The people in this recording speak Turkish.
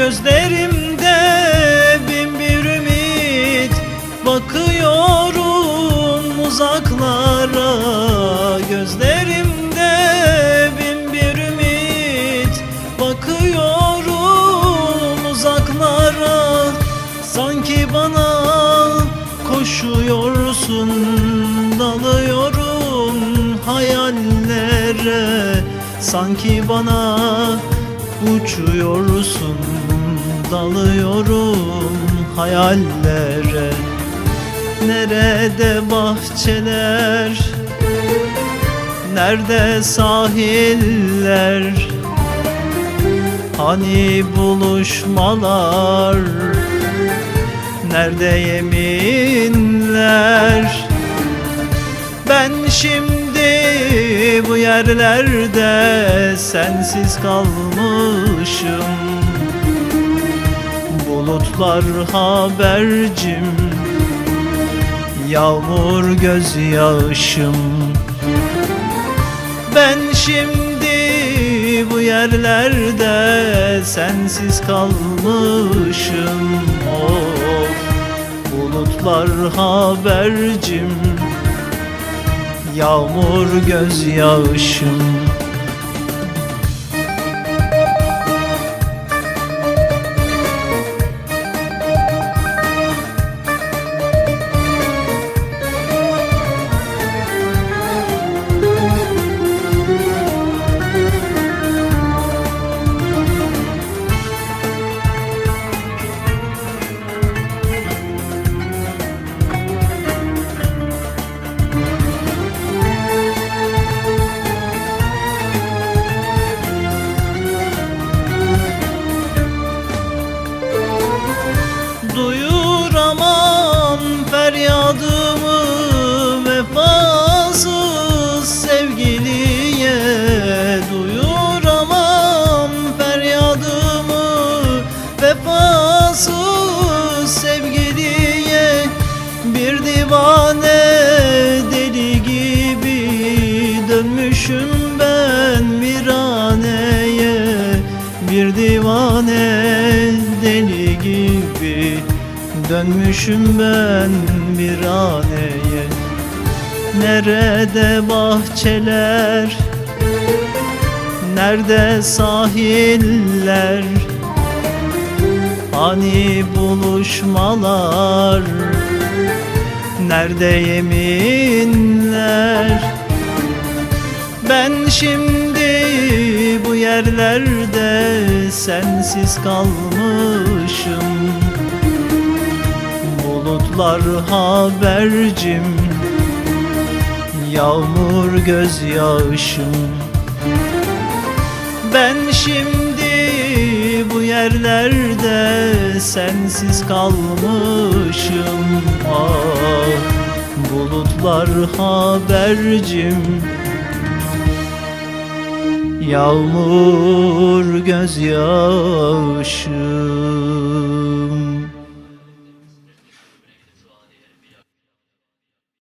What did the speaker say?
Gözlerimde bin bir ümit. Bakıyorum uzaklara Gözlerimde bin bir ümit. Bakıyorum uzaklara Sanki bana koşuyorsun. Dalıyorum hayallere Sanki bana uçuyorsun Dalıyorum hayallere. Nerede bahçeler? Nerede sahiller? Hani buluşmalar? Nerede yeminler Ben şimdi bu yerlerde sensiz kalmışım. Bulutlar habercim Yağmur gözyaşım. Ben şimdi bu yerlerde sensiz kalmışım. Of bulutlar habercim Yağmur gözyaşım Duyuramam dönmüşüm ben viraneye Bir divane deli gibi. Dönmüşüm ben bir aneye Nerede bahçeler? Nerede sahiller? Hani buluşmalar? Nerede yeminler Ben şimdi bu yerlerde sensiz kalmışım. Bulutlar habercim Yağmur gözyaşım. Ben şimdi bu yerlerde sensiz kalmışım. Ah bulutlar habercim yağmur gözyaşım.